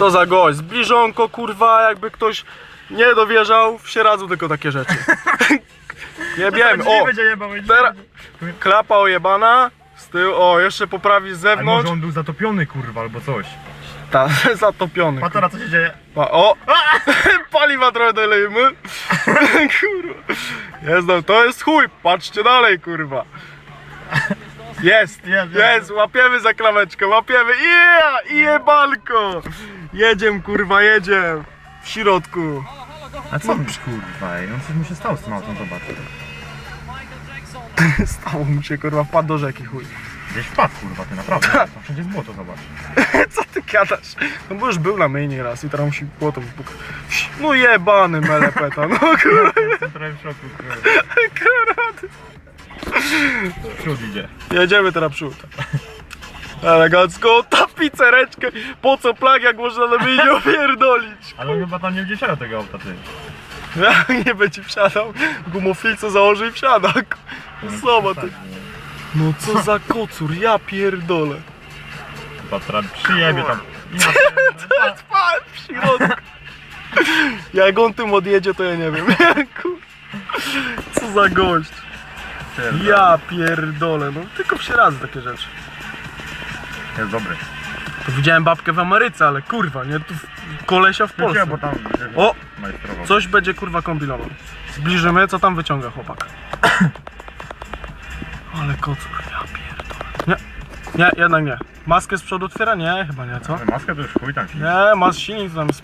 Co za gość, zbliżonko kurwa, jakby ktoś nie dowierzał, w Sieradzu tylko takie rzeczy. Nie wiem, o, będzie jebał, teraz klapa ojebana, z tyłu, o, jeszcze poprawi z Ale zewnątrz, może on był zatopiony kurwa albo coś. ta, zatopiony. Patera co się dzieje? Pa, o! Paliwa trochę dolejmy. kurwa. Jest, no, to jest chuj. Patrzcie dalej, kurwa. Jest, Jest, jest, łapiemy za klameczkę, łapiemy. Yeah, jebalko. Jedziemy, kurwa, jedziemy. W środku. A co on kurwa, ej, on coś mu się stało z tym autem, zobacz. Stało mu się, kurwa, wpadł do rzeki, chuj. Gdzieś wpadł kurwa, ty naprawdę. Tam wszędzie jest błoto, zobacz. Co ty gadasz? No bo już był na myjnie raz i teraz musi błoto wypukać. No jebany melepeta, no kurwa. Jestem trochę w szoku, kurwa. Przód idzie. Jedziemy teraz przód. Elegancko, tapicereczkę. Po co plag, jak można na mnie nie opierdolić? Ale chyba tam nie siadał tego auta, ty. Ja nie będzie wsiadał. Gumofilce założy i wsiada. Zobacz ty. No co za kocur, ja pierdolę. Patra przyjebie tam. Ja Spałem w środku. Jak on tym odjedzie, to ja nie wiem. Co za gość. Pierdolę. Ja pierdolę. No tylko w razy takie rzeczy. Jest dobry. To widziałem babkę w Ameryce, ale kurwa, nie? Tu w- kolesia w Polsce. bo tam O! majstrował. Coś będzie kurwa kombinował. Zbliżymy, co tam wyciąga chłopak. Ale kocur, ja pierdolę. Nie, nie, jednak nie. Maskę z przodu otwiera? Nie, chyba nie, co? Ale Maskę to już chuj tam się. Nie, mas silnik tam jest